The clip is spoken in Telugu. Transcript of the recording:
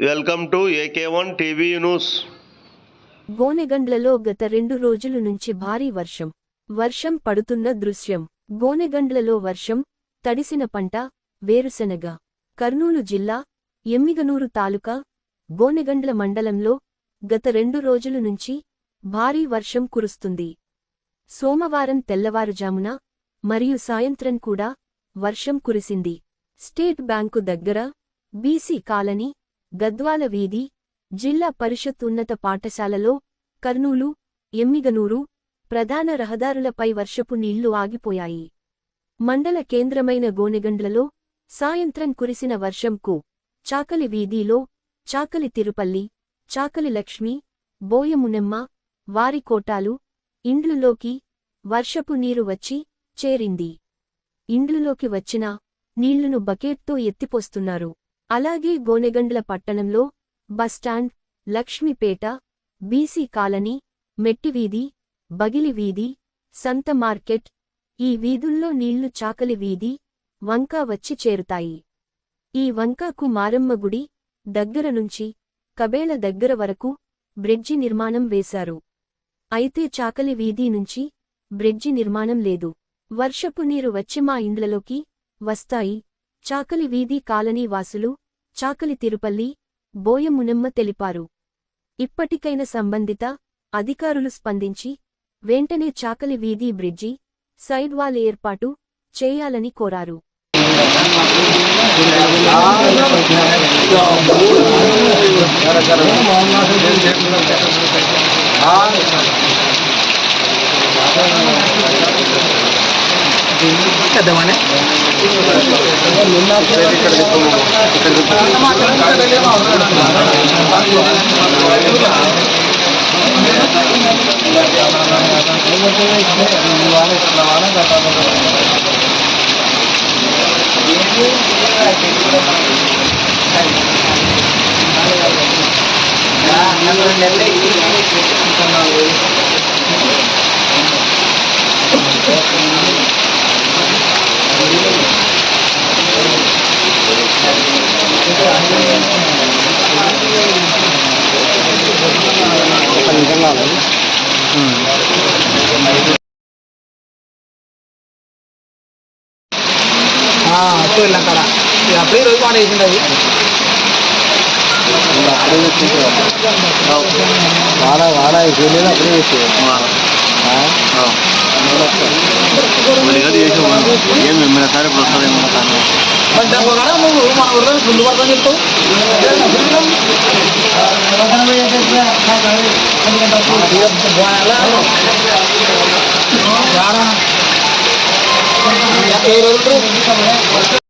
Welcome to AK one TV news. గోనెగండ్లలో గత రెండు రోజుల నుంచి భారీ వర్షం. వర్షం పడుతున్న దృశ్యం. గోనెగండ్లలో వర్షం తడిసిన పంట వేరుశెనగ. కర్నూలు జిల్లా ఎమ్మిగనూరు తాలూకా గోనెగండ్ల మండలంలో గత రెండు రోజుల నుంచి భారీ వర్షం కురుస్తుంది. సోమవారం తెల్లవారుజామున మరియు సాయంత్రం కూడా వర్షం కురిసింది. స్టేట్ బ్యాంకు దగ్గర బీసీ కాలనీ గద్వాల వీధి జిల్లా పరిషత్ ఉన్నత పాఠశాలలో కర్నూలు ఎమ్మిగనూరు ప్రధాన రహదారులపై వర్షపు నీళ్ళు ఆగిపోయాయి. మండల కేంద్రమైన గోనెగండ్లలో సాయంత్రం కురిసిన వర్షంకు చాకలి వీధిలో చాకలి తిరుపల్లి చాకలి లక్ష్మి బోయమునెమ్మ వారి కోటాలు ఇండ్లులోకి వర్షపు నీరు వచ్చి చేరింది. ఇండ్లులోకి వచ్చిన నీళ్ళును బకెట్తో ఎత్తిపోస్తున్నారు. అలాగే గోనెగండ్ల పట్టణంలో bus stand Lakshmipet BC colony మెట్టివీధి బగిలి వీధి సంత మార్కెట్ ఈ వీధుల్లో నీళ్ళు చాకలి వీధి వంక వచ్చి చేరుతాయి. ఈ వంకాకు మారమ్మ గుడి దగ్గర నుంచి కబేళ దగ్గర వరకు బ్రిడ్జి నిర్మాణం వేశారు. అయితే చాకలి వీధి నుంచి బ్రిడ్జి నిర్మాణం లేదు. వర్షపు నీరు వచ్చి మా ఇండ్లలోకి వస్తాయి. చాకలి వీధి కాలనీ వాసులు చాకలి తిరుపల్లి బోయమునెమ్మ తెలిపారు. ఇప్పటికైన సంబంధిత అధికారులు స్పందించి వెంటనే చాకలి వీధి బ్రిడ్జి సైడ్ వాల్ ఏర్పాటు చేయాలని కోరారు. நெல்லை పెద్దవానే వెళ్ళాం అక్కడ అప్పుడే రోజు బాగా వేసిండదు వాడ వాడ చేయలేదు అప్పుడే సార్ ఇప్పుడు వస్తుందేమో కానీ అంటే ఒకవేళ నువ్వు మన ఊర్లో ఫుల్ పడతాను చెప్తావు. ఏ రోజులు